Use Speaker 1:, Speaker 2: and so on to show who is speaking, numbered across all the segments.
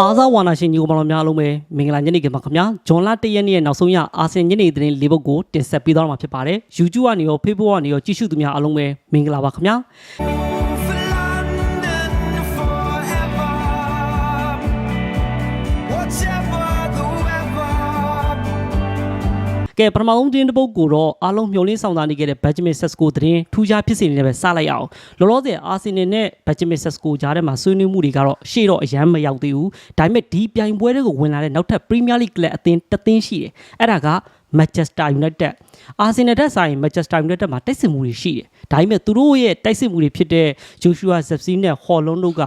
Speaker 1: အားစားဝါနာရှင်ညီကိုမောင်တော်များအားလုံးပဲမင်္ဂလာညနေခင်းပါခင်ဗျာဂျွန်လ၁ရက်နေ့ရဲ့နောက်ဆုံးရအာဆင်ညနေသတင်းလေးပုဒ်ကိုတင်ဆက်ပေးသွားမှာဖြစ်ပါတယ် YouTube ကနေရော Facebook ကနေရောကြည့်ရှုသူများအားလုံးပဲမင်္ဂလာပါခင်ဗျာ ကဲပထမဆုံးသတင်းတစ်ပုဒ်ကိုတော့အားလုံးမျှော်လင့်ဆောင်သားနေခဲ့တဲ့ Benjamin Sesko သတင်းထူးခြားဖြစ်စဉ်တွေနဲ့ပဲစလိုက်အောင်လောလောဆယ်အာဆင်နယ်နဲ့ Benjamin Sesko ကြားထဲမှာဆွေးနွေးမှုတွေကတော့ရှေ့တော့အရန်မရောက်သေးဘူးဒါပေမဲ့ဒီပြိုင်ပွဲတွေကိုဝင်လာတဲ့နောက်ထပ် Premier League ကလပ်အသင်းတစ်သင်းရှိတယ်အဲ့ဒါက Manchester United အာဆင်နယ်တက်ဆိုင် Manchester United မှာတိုက်စစ်မှုတွေရှိတယ်ဒါပေမဲ့သူတို့ရဲ့တိုက်စစ်မှုတွေဖြစ်တဲ့ Joshua Zirkzee နဲ့ Holland တို့က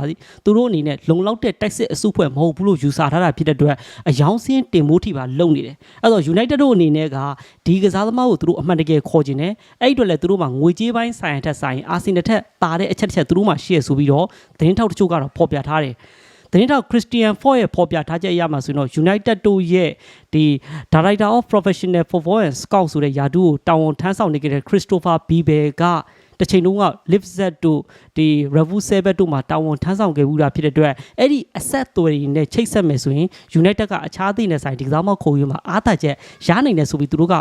Speaker 1: သူတို့အနေနဲ့လုံလောက်တဲ့တိုက်စစ်အစုဖွဲ့မဟုတ်ဘူးလို့ယူဆထားတာဖြစ်တဲ့အတွက်အယောင်စင်းတင်မိုးထိပါလုံနေတယ်အဲ့တော့ United တို့အနေနဲ့ကဒီကစားသမားကိုသူတို့အမှန်တကယ်ခေါ်ခြင်းနဲ့အဲ့ဒီအတွက်လည်းသူတို့မှာငွေကြေးပိုင်းဆိုင်ရာထက်ဆိုင်အာဆင်နယ်ထက်တာတဲ့အချက်တစ်ချက်သူတို့မှာရှိရဆိုပြီးတော့သတင်းထောက်တချို့ကတော့ဖော်ပြထားတယ် သတင်းထောက်ခရစ်စတီယန်ဖော့ရဲ့ဖော်ပြထားချက်အရမှာဆိုရင်တော့ United တို့ရဲ့ဒီ Director of Professional Football and Scout ဆိုတဲ့ယာတူကိုတာဝန်ထမ်းဆောင်နေကြတဲ့ Christopher Bibel ကတစ်ချိန်လုံးက Lipset တို့ဒီ Revu 7တို့မှာတာဝန်ထမ်းဆောင်ခဲ့ဘူးတာဖြစ်တဲ့အတွက်အဲ့ဒီအဆက်အသွယ်တွေနဲ့ချိတ်ဆက်မယ်ဆိုရင် United ကအခြားသည့်နဲ့ဆိုင်ဒီကစားမခုံယူမှာအားသာချက်ရနိုင်တယ်ဆိုပြီးသူတို့က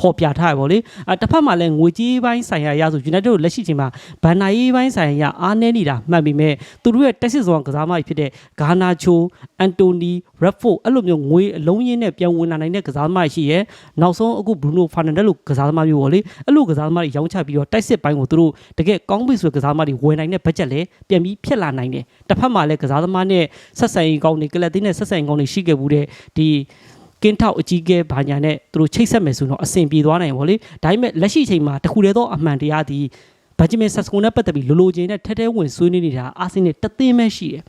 Speaker 1: ဖော်ပြထားရပါလေအဲတစ်ဖက်မှာလည်းငွေကြေးပိုင်းဆိုင်ရာရဆို United တို့လက်ရှိချိန်မှာဘန်နာရေးပိုင်းဆိုင်ရာအားနည်းနေတာမှတ်ပြီးမဲ့သူတို့ရဲ့တက်စစ်ဆောင်ကစားမကြီးဖြစ်တဲ့ဂါနာချိုအန်တိုနီရက်ဖို့အဲ့လိုမျိုးငွေအလုံးရင်းနဲ့ပြန်ဝင်လာနိုင်တဲ့ကစားသမားရှိရဲနောက်ဆုံးအခုဘရူနိုဖာနန်ဒက်လိုကစားသမားမျိုးပေါ့လေအဲ့လိုကစားသမားတွေရောင်းချပြီးတော့တိုက်စစ်ပိုင်းကိုသူတို့တကယ်ကောင်းပြီဆိုတဲ့ကစားသမားတွေဝယ်နိုင်တဲ့ဘတ်ဂျက်လည်းပြန်ပြီးဖြစ်လာနိုင်တယ်တစ်ဖက်မှာလည်းကစားသမားနဲ့ဆက်ဆံရေးကောင်းတွေကလပ်တင်းနဲ့ဆက်ဆံရေးကောင်းတွေရှိခဲ့ဘူးတဲ့ဒီ ကင်းထောက်အကြီးကဲဘာညာနဲ့သူတို့ချိတ်ဆက်မယ်ဆိုတော့အဆင်ပြေသွားနိုင်ပါလေဒါပေမဲ့လက်ရှိချိန်မှာတခုတည်းသောအမှန်တရားဒီဘဂျမင်ဆက်စကိုနဲ့ပတ်သက်ပြီးလိုလိုချင်တဲ့ထဲထဲဝင်ဆွေးနွေးနေတာအာဆင်နယ်တသင်းပဲရှိတယ်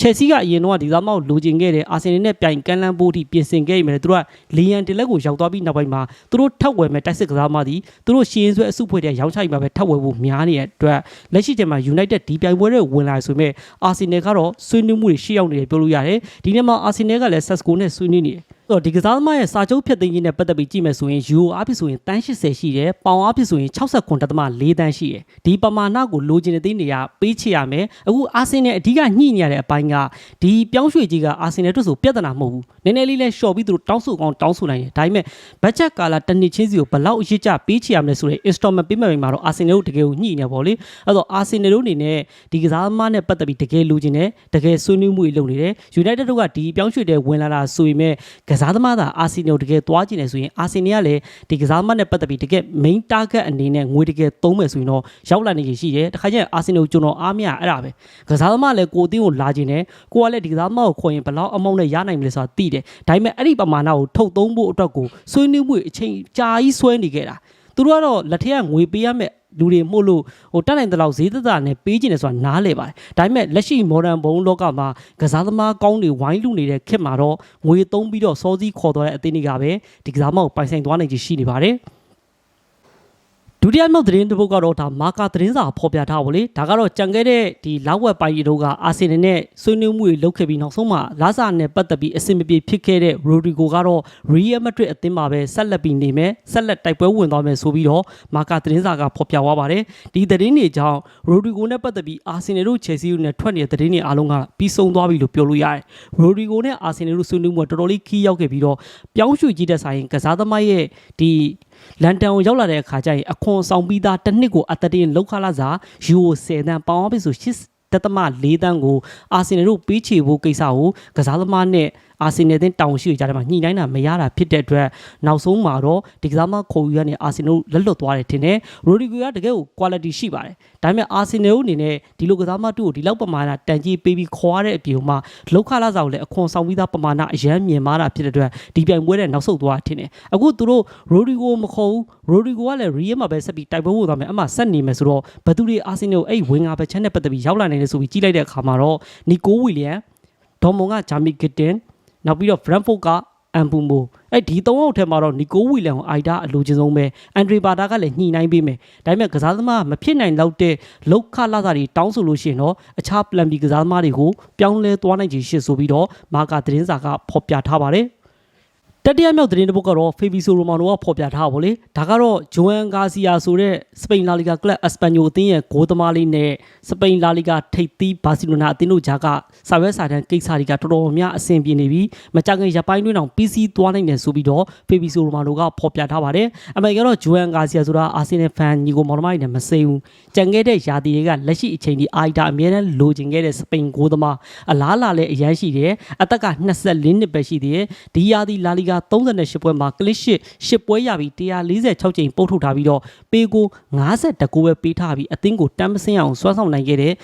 Speaker 1: ချယ်ဆီကအရင်တော့ဒီသားမောက်လိုချင်ခဲ့တယ်အာဆင်နယ်နဲ့ပြိုင်ကန်လန်ပိုးထိပြင်ဆင်ခဲ့ရမယ်သူတို့ကလီယန်တလက်ကိုရောက်သွားပြီးနောက်ပိုင်းမှာသူတို့ထပ်ဝယ်မဲ့တိုက်စစ်ကစားမသည်သူတို့ရှင်းဆွဲအစုဖွဲ့တဲ့ရောင်းချပြီးမှပဲထပ်ဝယ်ဖို့များနေတဲ့အတွက်လက်ရှိချိန်မှာ United ဒီပြိုင်ပွဲတွေဝင်လာဆိုပေမဲ့အာဆင်နယ်ကတော့ဆွေးနွေးမှုတွေရှေ့ရောက်နေတယ်ပြောလို့ရတယ်ဒီနေ့မှာအာဆင်နယ်ကလည်းဆက်စကိုနဲ့ဆွေးနွေးနေတယ် ဆိုတော့ဒီကစားသမားရဲ့စာချုပ်ဖြတ်သိမ်းခြင်းနဲ့ပတ်သက်ပြီးကြည့်မယ်ဆိုရင်ယူရိုအားဖြင့်ဆိုရင်တန်း80ရှိတယ်ပေါင်အားဖြင့်ဆိုရင်69.4တန်းရှိတယ်ဒီပမာဏကိုလိုချင်တဲ့သိနေရပေးချရမယ်အခုအာဆင်နယ်အဓိကညှိနေရတဲ့အပိုင်းကဒီပြောင်းရွှေ့ကြီးကအာဆင်နယ်တို့ဆိုပြဿနာမဟုတ်ဘူးနည်းနည်းလေးလဲရှော့ပြီးသူတို့တောင်းဆိုကောင်းတောင်းဆိုနိုင်တယ်ဒါပေမဲ့ဘတ်ဂျက်ကာလာတစ်နှစ်ချင်းစီကိုဘယ်လောက်အရစ်ကျပေးချရမလဲဆိုတဲ့ installment ပေးမယ်မှာတော့အာဆင်နယ်တို့တကယ်ကိုညှိနေပါလေအဲ့တော့အာဆင်နယ်တို့အနေနဲ့ဒီကစားသမားနဲ့ပတ်သက်ပြီးတကယ်လိုချင်တယ်တကယ်ဆွေးနွေးမှုတွေလုပ်နေတယ် United တို့ကဒီပြောင်းရွှေ့တဲ့ဝင်လာတာဆိုရင်မဲ့ကစားသမားသာအာဆင်နယ်ကိုတကယ်သွားကြည့်နေဆိုရင်အာဆင်နယ်ကလည်းဒီကစားသမားနဲ့ပတ်သက်ပြီးတကယ် main target အနေနဲ့ငွေတကယ်သုံးမယ်ဆိုရင်တော့ရောက်လာနေရှိတယ်တခါကျရင်အာဆင်နယ်ကိုကျွန်တော်အားမရအဲ့ဒါပဲကစားသမားလည်းကိုအသင်းကိုလာခြင်းတယ်ကိုကလည်းဒီကစားသမားကိုခေါ်ရင်ဘယ်လောက်အမောင်းနဲ့ရနိုင်မလဲဆိုတာသိတယ်ဒါပေမဲ့အဲ့ဒီပမာဏကိုထုတ်သုံးဖို့အတွက်ကိုဆွေးနွေးမှုအချိန်ကြာကြီးဆွဲနေခဲ့တာသူတို့ကတော့လက်ထက်ကငွေပေးရမယ် လူတွေမှုလို့ဟိုတက်နိုင်တဲ့လောက်ဈေးသက်သာနဲ့ပေးကျင်တယ်ဆိုတာနားလေပါတယ်ဒါပေမဲ့လက်ရှိ modern ဘုံလောကမှာကစားသမားကောင်းတွေဝိုင်းလူနေတဲ့ခေတ်မှာတော့ငွေသုံးပြီးတော့စောစည်းခေါ်သွားတဲ့အသင်းတွေကပဲဒီကစားမကိုပိုင်ဆိုင်သွားနိုင်ချေရှိနေပါတယ် ဒုတိယမြောက်သတင်းတစ်ပုဒ်ကတော့ဒါမာကာသတင်းစာဖော်ပြထားပါလေဒါကတော့ကြံခဲ့တဲ့ဒီလောက်ဝက်ပိုင်းတို့ကအာဆင်နယ်နဲ့ဆွေးနွေးမှုတွေလုပ်ခဲ့ပြီးနောက်ဆုံးမှာလာစာနဲ့ပတ်သက်ပြီးအဆင်မပြေဖြစ်ခဲ့တဲ့ရိုဒီဂိုကတော့ရီယယ်မက်ဒရစ်အသင်းမှာပဲဆက်လက်ပြီးနေမယ်ဆက်လက်တိုက်ပွဲဝင်သွားမယ်ဆိုပြီးတော့မာကာသတင်းစာကဖော်ပြသွားပါတယ်ဒီသတင်းတွေကြောင့်ရိုဒီဂိုနဲ့ပတ်သက်ပြီးအာဆင်နယ်တို့ချယ်ဆီတို့နဲ့ထွက်နေတဲ့သတင်းတွေအားလုံးကပြီးဆုံးသွားပြီလို့ပြောလို့ရတယ်ရိုဒီဂိုနဲ့အာဆင်နယ်တို့ဆွေးနွေးမှုကတော်တော်လေးခီးရောက်ခဲ့ပြီးတော့ပြောင်းရွှေ့ကြည့်တဲ့ဆိုင်ကစားသမားရဲ့ဒီလန်ဒန်ကိုရောက်လာတဲ့အခါကျရင်အခွန်ဆောင်ပြီးသားတစ်နှစ်ကိုအသက်တင်လောက်ခလာစားယူကို10တန်းပေါင်းပြီဆို8တသမ၄တန်းကိုအာဆင်နယ်တို့ပေးချေဖို့ကိစ္စကိုကစားသမားနဲ့အာဆင်နယ်တင်တောင်ရှိကြတယ်မှာညှိနှိုင်းတာမရတာဖြစ်တဲ့အတွက်နောက်ဆုံးမှာတော့ဒီကစားမခေါ်ယူရနေအာဆင်နယ်လက်လွတ်သွားတယ်ထင်တယ်ရိုဒီဂိုကတကယ်ကို quality ရှိပါတယ်ဒါပေမဲ့အာဆင်နယ်အနေနဲ့ဒီလိုကစားမတူကိုဒီလောက်ပမာဏတန်ကြီးပေးပြီးခေါ်ရတဲ့အပြင်မှာလောက်ခလာစားကိုလည်းအခွန်ဆောင်ပြီးသားပမာဏအရန်မြင်မာတာဖြစ်တဲ့အတွက်ဒီပြိုင်ပွဲတဲ့နောက်ဆုတ်သွားထင်တယ်အခုသူတို့ရိုဒီဂိုမခေါ်ဘူးရိုဒီဂိုကလည်းရီယယ်မှာပဲဆက်ပြီးတိုက်ပွဲဝင်သွားမယ်အမှဆက်နေမယ်ဆိုတော့ဘသူတွေအာဆင်နယ်ကိုအဲ့ဝင်ငါပဲချမ်းတဲ့ပတ်သက်ပြီးရောက်လာနိုင်တယ်ဆိုပြီးကြီးလိုက်တဲ့အခါမှာတော့နီကိုဝီလျံဒေါ်မွန်ကဂျာမီဂစ်တင် နောက်ပြီးတော့ Brentford ကအမ်ပူမိုအဲ့ဒီသုံးယောက်ထဲမှာတော့နီကိုဝီလန်ကိုအိုက်တာအလိုချင်ဆုံးပဲအန်ဒရီဘာတာကလည်းညှိနှိုင်းပေးမယ်ဒါပေမဲ့ကစားသမားမဖြစ်နိုင်တော့တဲ့လောက်ခလာတာတွေတောင်းဆိုလို့ရှိရင်တော့အခြား plan B ကစားသမားတွေကိုပြောင်းလဲသွားနိုင်ချေရှိဆိုပြီးတော့မာကာသတင်းစာကဖော်ပြထားပါတယ် တတိယမြောက်သတင်းတစ်ပုဒ်ကတော့ဖေဘီဆိုရိုမာနိုကဖော်ပြထားပါဗောလေဒါကတော့ဂျိုအန်ဂါစီယာဆိုတဲ့စပိန်လာလီဂါကလပ်အစပန်ညိုအသင်းရဲ့ဂိုးသမားလေးနဲ့စပိန်လာလီဂါထိပ်သီးဘာစီလိုနာအသင်းတို့ကြားကစာရွက်စာတမ်းကိစ္စတွေကတော်တော်များအဆင်ပြေနေပြီမကြခင်ရပ်ပိုင်းတွင်းအောင် PC သွားနိုင်တယ်ဆိုပြီးတော့ဖေဘီဆိုရိုမာနိုကဖော်ပြထားပါတယ်အမေကတော့ဂျိုအန်ဂါစီယာဆိုတာအာဆင်နယ်ဖန်ညီကိုမော်ဒမိုင်းနဲ့မစိမ့်ဘူးကြံခဲ့တဲ့ယာတီတွေကလက်ရှိအချိန်ဒီအာီတာအမြဲတမ်းလိုချင်ခဲ့တဲ့စပိန်ဂိုးသမားအလားလာလည်းအရန်ရှိတယ်အသက်က24နှစ်ပဲရှိသေးတယ်ဒီယာတီလာလီဂါ38ပွဲမှာကလစ်ရှစ်10ပွဲရပြီး146ချိန်ပုတ်ထုတ်ထားပြီးတော့ပေကို52ကိုပဲပေးထားပြီးအသင်းကိုတမ်းမစင်းအောင်စွမ်းဆောင်နိုင်ခဲ့တဲ့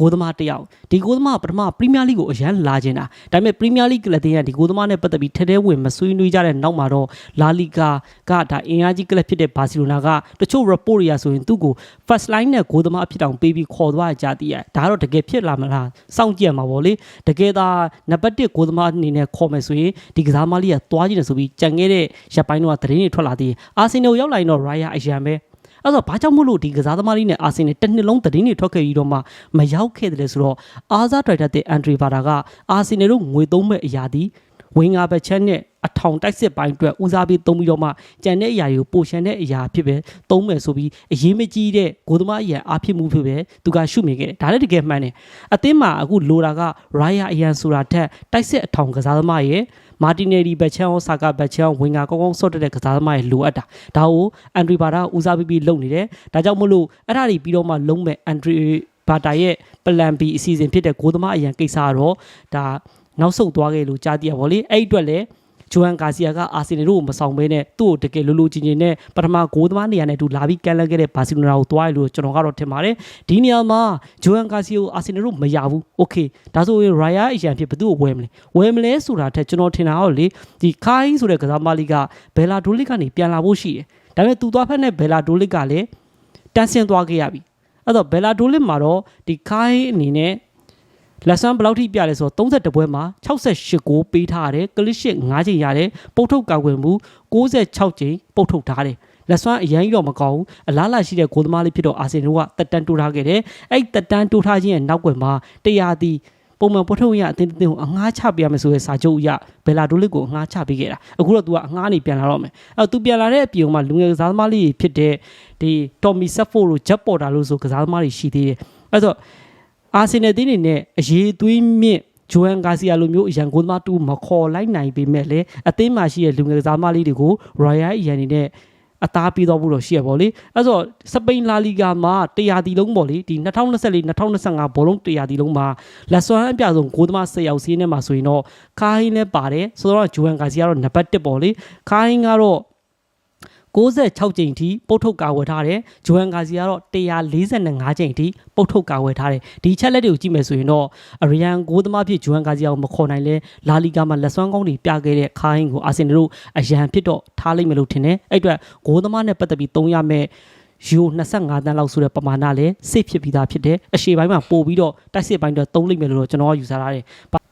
Speaker 1: ကိုသမားတယောက်ဒီကိုသမားပထမပရီးမီးယားလိကိုအရန်လာခြင်းတာဒါပေမဲ့ပရီးမီးယားလိကလပ်တင်ကဒီကိုသမားနဲ့ပတ်သက်ပြီးထဲထဲဝင်မဆွေးနွေးကြတဲ့နောက်မှာတော့လာလီဂါကဒါအင်အားကြီးကလပ်ဖြစ်တဲ့ဘာစီလိုနာကတချို့ report တွေရဆိုရင်သူ့ကို first line နဲ့ကိုသမားအဖြစ်တောင်ပေးပြီးခေါ်သွားကြတည်ရဒါကတော့တကယ်ဖြစ်လာမလားစောင့်ကြည့်ရမှာပေါ့လေတကယ်သာနံပါတ်1ကိုသမားအနေနဲ့ခေါ်မယ်ဆိုရင်ဒီကစားမလေးကသွားကြည့်တယ်ဆိုပြီးကြံခဲ့တဲ့ရပ်ပိုင်းတော့သတင်းတွေထွက်လာသေးတယ်အာဆင်နယ်ရောက်လာရင်တော့ Raya အရန်ပဲ အဲ့တော့ဘာကြောင့်မို့လို့ဒီကစားသမားလေးနဲ့အာဆင်နယ်တစ်နှစ်လုံးသတင်းတွေထွက်ခဲ့ပြီးတော့မှမရောက်ခဲ့တယ်ဆိုတော့အာဇာဒရိုက်တာတဲ့အန်ဒရီဘာတာကအာဆင်နယ်တို့ငွေသုံးမဲ့အရာဒီဝင်းငါဘက်ချက်နဲ့ အထောင်တိုက်စစ်ပိုင်းအတွက်ဦးစားပေးသုံးပြီးတော့မှကြံတဲ့အရာတွေကိုပိုရှန်တဲ့အရာဖြစ်ပဲသုံးမယ်ဆိုပြီးအရေးမကြီးတဲ့ဂိုသမားအရာအားဖြစ်မှုဖြစ်ပဲသူကရှုမြင်ခဲ့တယ်ဒါလည်းတကယ်မှန်တယ်အသင်းမှာအခုလိုတာကရိုင်ယာအရန်ဆိုတာထက်တိုက်စစ်အထောင်ကစားသမားရဲ့မာတီနယ်ဒီဘက်ချန်အောင်ဆာကာဘက်ချန်အောင်ဝင်ငါကောင်းကောင်းဆော့တက်တဲ့ကစားသမားရဲ့လိုအပ်တာဒါကိုအန်ဒရီဘာတာကဦးစားပေးပြီးလုပ်နေတယ်ဒါကြောင့်မို့လို့အဲ့ဒါတွေပြီးတော့မှလုံးမဲ့အန်ဒရီဘာတာရဲ့ plan B အစီအစဉ်ဖြစ်တဲ့ဂိုသမားအရန်ကိစ္စကတော့ဒါနောက်ဆုတ်သွားခဲ့လို့ကြားသိရပါဗောလေအဲ့ဒီအတွက်လည်း ဂျိုဟန်ဂါစီယာကအာဆင်နယ်တို့ကိုမဆောင်ဘဲနဲ့သူ့ကိုတကယ်လိုလိုချင်းချင်းနဲ့ပထမဂိုးသမားနေရာနဲ့တူလာပြီးကန်လန်းခဲ့တဲ့ဘာစီလိုနာကိုသွားရလို့ကျွန်တော်ကတော့ထင်ပါတယ်ဒီနေရာမှာဂျိုဟန်ဂါစီယာကိုအာဆင်နယ်တို့မရဘူးโอเคဒါဆိုရင်ရိုင်ယာအရန်ဖြစ်ဘယ်သူ့ကိုဝယ်မလဲဝယ်မလဲဆိုတာထက်ကျွန်တော်ထင်တာတော့လေဒီခိုင်းဆိုတဲ့ကစားမလေးကဘယ်လာဒိုလစ်ကနေပြန်လာဖို့ရှိတယ်ဒါပေမဲ့သူသွားဖက်နဲ့ဘယ်လာဒိုလစ်ကလည်းတန်းဆင်းသွားခဲ့ရပြီအဲ့တော့ဘယ်လာဒိုလစ်မှာတော့ဒီခိုင်းအနေနဲ့ လက်ဆန်းဘယ်လောက်ထိပြလဲဆိုတော့32ပွဲမှာ68ကိုပေးထားရတယ်ကလစ်ရှစ်9ချိန်ရတယ်ပုတ်ထုတ်ကောက်ွယ်မှု66ချိန်ပုတ်ထုတ်ထားတယ်လက်စွမ်းအရင်တော့မကောင်းဘူးအလားလာရှိတဲ့ဂိုးသမားလေးဖြစ်တော့အာဆင်နယ်ကတက်တန်းတိုးထားခဲ့တယ်အဲ့တက်တန်းတိုးထားခြင်းရဲ့နောက်ွယ်မှာတရားသည်ပုံမှန်ပုတ်ထုတ်ရအတင်းတင်းကိုအငှားချပေးရမယ်ဆိုတဲ့စာချုပ်အရဘယ်လာဒိုလစ်ကိုအငှားချပေးခဲ့တာအခုတော့ तू ကအငှားနေပြန်လာတော့မယ်အဲ့တော့ तू ပြန်လာတဲ့အပြင်မှာလူငယ်ကစားသမားလေးတွေဖြစ်တဲ့ဒီတော်မီဆက်ဖို့လို့ဂျက်ပေါ်တာလို့ဆိုကစားသမားတွေရှိသေးတယ်အဲ့တော့ အာဆင်နယ်တင်းနေနဲ့အရေးသွေးမြင့်ဂျိုဟန်ဂါစီယာလိုမျိုးအရန်ကိုသမားတူမခေါ်လိုက်နိုင်ပေမဲ့လည်းအသင်းမှာရှိတဲ့လူငယ်ကစားမလေးတွေကို Royal အရန်နေနဲ့အသားပေးတော့ဖို့တော့ရှိရပါလေအဲ့တော့စပိန်လာလီဂါမှာ100တီလုံးပေါ့လေဒီ2024 2025ဘောလုံး100တီလုံးမှာလက်စွမ်းအပြဆုံးဂိုးသမား10ယောက်စီးနေမှာဆိုရင်တော့ခိုင်းလည်းပါတယ်ဆိုတော့ဂျိုဟန်ဂါစီယာကတော့နံပါတ်1ပေါ့လေခိုင်းကတော့ 66ကြိမ်ထိပုတ်ထုတ်ကာဝယ်ထားတယ်ဂျိုဟန်ဂါစီကတော့145ကြိမ်ထိပုတ်ထုတ်ကာဝယ်ထားတယ်ဒီချက်လက်တွေကိုကြည့်မယ်ဆိုရင်တော့အရီယန်ဂိုးသမားဖြစ်ဂျိုဟန်ဂါစီကိုမခေါ်နိုင်လဲလာလီဂါမှာလက်စွမ်းကောင်းတွေပြခဲ့တဲ့ခိုင်းကိုအာဆင်နယ်တို့အရန်ဖြစ်တော့ထားလိုက်မယ်လို့ထင်တယ်အဲ့အတွက်ဂိုးသမားနဲ့ပတ်သက်ပြီးသုံးရမယ့်ယူ25တန်းလောက်ဆိုတဲ့ပမာဏလည်းစိတ်ဖြစ်ပြီးသားဖြစ်တယ်အရှေ့ပိုင်းမှာပို့ပြီးတော့တိုက်စစ်ပိုင်းတော့သုံးလိုက်မယ်လို့တော့ကျွန်တော်ကယူဆထားတယ်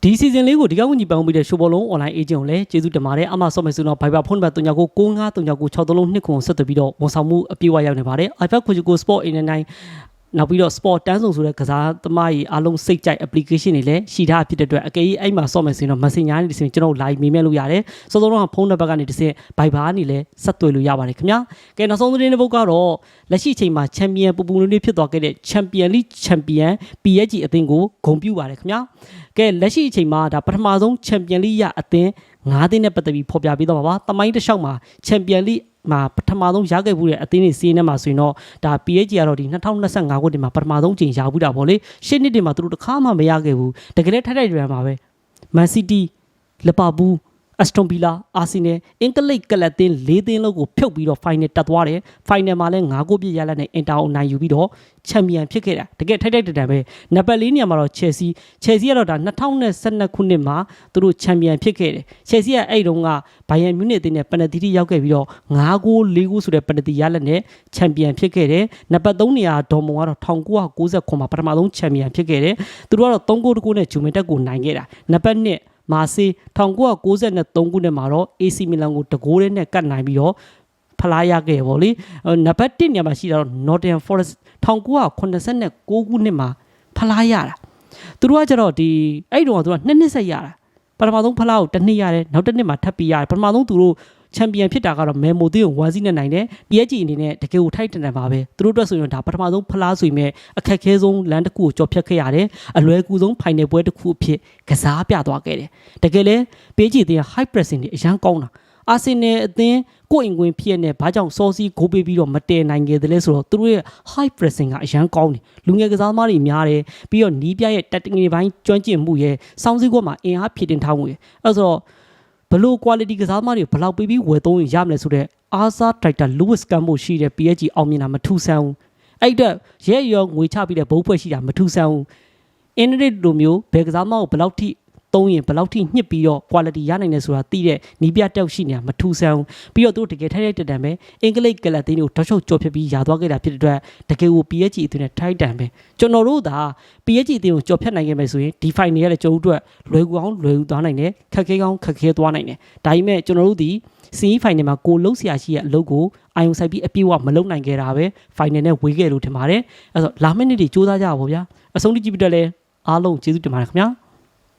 Speaker 1: ဒီစီဇန်လေးကိုဒီကဝန်ကြီးပန်ပေးတဲ့ရှိုးဘောလုံး online agent ကိုလည်းကျေးဇူးတင်ပါတယ်အမဆော့မယ်ဆိုတော့ Viber ဖုန်းနံပါတ်39 9539 63လုံးနှစ်ခုဆက်သွယ်ပြီးတော့ဝန်ဆောင်မှုအပြည့်အဝရောက်နေပါတယ် iPad ကိုကို Sport 89 နောက်ပြီးတော့ sport တန်းစုံဆိုတဲ့ကစားသမားကြီးအားလုံးစိတ်ကြိုက် application တွေလည်းရှိထားဖြစ်တဲ့အတွက်အကယ်၍အဲ့မှာဆော့မယ်ဆိုရင်တော့ messenger နဲ့ဒီစင်ကျွန်တော် live မေးမြန်းလို့ရတယ်စောစောတော့ဖုန်းနံပါတ်ကနေဒီစင် Viber ကနေလည်းဆက်သွယ်လို့ရပါတယ်ခင်ဗျာကဲနောက်ဆုံးသတင်းတစ်ပုဒ်ကတော့လက်ရှိအချိန်မှာ champion ပူပူနွေးနွေးဖြစ်သွားခဲ့တဲ့ champion league champion PSG အသင်းကိုဂုဏ်ပြုပါတယ်ခင်ဗျာကဲလက်ရှိအချိန်မှာဒါပထမဆုံး champion league ရအသင်း၅သင်းနဲ့ပတ်သက်ပြီးဖော်ပြပေးတော့မှာပါတမိုင်းတစ်လျှောက်မှာ champion league မှာပထမဆုံးရခဲ့မှုတဲ့အသင်းတွေစီးနေမှာဆိုရင်တော့ဒါ PSG ကတော့ဒီ2025ခုနှစ်မှာပထမဆုံးချိန်ရဘူးတာဗောလေရှစ်နှစ်တင်မှာသူတို့တစ်ခါမှမရခဲ့ဘူးတကယ်လည်းထိုက်ထိုက်ရံပါပဲ Man City လီဗာပူး အက်စတွန်ဗီလာအာဆင်နယ်အင်္ဂလိပ်ကလပ်တင်း၄သင်းလုံးကိုဖြုတ်ပြီးတော့ final တက်သွားတယ် final မှာလည်း၅ဂိုးပြည့်ရလက်နဲ့အင်တာကိုနိုင်ယူပြီးတော့ချန်ပီယံဖြစ်ခဲ့တာတကယ်ထိုက်ထိုက်တန်တန်ပဲနံပါတ်၄နေရာမှာတော့ Chelsea Chelsea ကတော့ဒါ2012ခုနှစ်မှာသူတို့ချန်ပီယံဖြစ်ခဲ့တယ် Chelsea ကအဲ့တုန်းကဘိုင်ယန်မြူနစ်အသင်းနဲ့ပနတီတီရောက်ခဲ့ပြီးတော့၅ဂိုး၄ဂိုးဆိုတဲ့ပနတီရလက်နဲ့ချန်ပီယံဖြစ်ခဲ့တယ်နံပါတ်3နေရာဒေါ်မွန်ကတော့1990မှာပထမဆုံးချန်ပီယံဖြစ်ခဲ့တယ်သူတို့ကတော့3ဂိုးတကူနဲ့ဂျူမင်တက်ကိုနိုင်ခဲ့တာနံပါတ်2 မာစီ1993ခုနှစ်မှာတော့ AC မီလန်ကိုတကိုးနဲ့ကတ်နိုင်ပြီးတော့ဖလားရခဲ့ဗောလေအဲနံပါတ်1နေရာမှာရှိတာတော့ Nottingham Forest 1989ခုနှစ်မှာဖလားရတာသူတို့ကကြတော့ဒီအဲ့တုန်းကသူကနှစ်နှစ်ဆက်ရတာပထမဆုံးဖလားကိုတစ်နှစ်ရတယ်နောက်တစ်နှစ်မှာထပ်ပြီးရတယ်ပထမဆုံးသူတို့ ချန်ပီယံဖြစ်တာကတော့မဲမိုသေးကိုဝါစီးနဲ့နိုင်တယ် PSG အနေနဲ့တကယ်ကိုထိုက်တန်တယ်ပါပဲသူတို့အတွက်ဆိုရင်ဒါပထမဆုံးဖလားဆိုရင်မဲ့အခက်ခဲဆုံးလမ်းတစ်ခုကိုကျော်ဖြတ်ခဲ့ရတယ်အလွယ်ကူဆုံး final ပွဲတစ်ခုအဖြစ်ကစားပြသွားခဲ့တယ်တကယ်လဲ PSG အသင်းက high pressing တွေအရန်ကောင်းတာအာဆင်နယ်အသင်းကိုယ့်အင်ကွင်းဖြစ်နေဘာကြောင့်စောစီးဂိုးပေးပြီးတော့မတည်နိုင်ခဲ့တယ်လဲဆိုတော့သူတို့ရဲ့ high pressing ကအရန်ကောင်းတယ်လူငယ်ကစားသမားတွေများတယ်ပြီးတော့နီးပြရဲ့ technical ဘိုင်းကျွမ်းကျင်မှုရဲ့စောင်းစည်းကွက်မှာအင်အားဖြည့်တင်ထားမှုရဲ့အဲဆိုတော့ ဘလို့ quality ကစားသမားတွေဘလောက်ပေးပြီးဝယ်သုံးရင်ရမလဲဆိုတော့အာဆာဒရိုက်တာ Lewis Campbell ရှိတဲ့ PSG အောင်မြင်တာမထူးဆန်းဘူးအဲ့တော့ရဲရောငွေချပြီးတဲ့ဘုံဖွဲ့ရှိတာမထူးဆန်းဘူးအင်ဒရစ်လိုမျိုးဘယ်ကစားမကိုဘယ်လောက်ထိ သုံးရင်ဘယ်လောက်ထိညှစ်ပြီးတော့ quality ရနိုင်တယ်ဆိုတာသိတဲ့နီးပြတောက်ရှိနေတာမထူးဆန်းဘူးပြီးတော့သူတို့တကယ်ထိုက်ထိုက်တန်တန်ပဲအင်္ဂလိပ်ကလပ်တင်းတွေကိုတောက်ချုပ်ကြော်ဖြစ်ပြီးရာသွားခဲ့တာဖြစ်တဲ့အတွက်တကယ်ကို PSG အသွင်နဲ့ထိုက်တန်ပဲကျွန်တော်တို့သာ PSG အသွင်ကိုကြော်ဖြတ်နိုင်ခဲ့မယ်ဆိုရင်ဒီ final ရတဲ့ကျွန်တော်တို့အတွက်လွယ်ကူအောင်လွယ်ကူသွားနိုင်တယ်ခက်ခဲကောင်းခက်ခဲသွားနိုင်တယ်ဒါပေမဲ့ကျွန်တော်တို့ဒီစီးဖိုင်နယ်မှာကိုလုံးဆရာရှိရဲ့အလုပ်ကိုအာယုံဆိုင်ပြီးအပြည့်အဝမလုပ်နိုင်ခဲ့တာပဲဖိုင်နယ်နဲ့ဝေးခဲ့လို့ထင်ပါတယ်အဲ့တော့လာမယ့်နေ့တွေစူးစမ်းကြပါဗောဗျာအဆုံးထိကြည့်ပြီးတော့လဲအားလုံးကျေးဇူးတင်ပါတယ်ခင်ဗျာ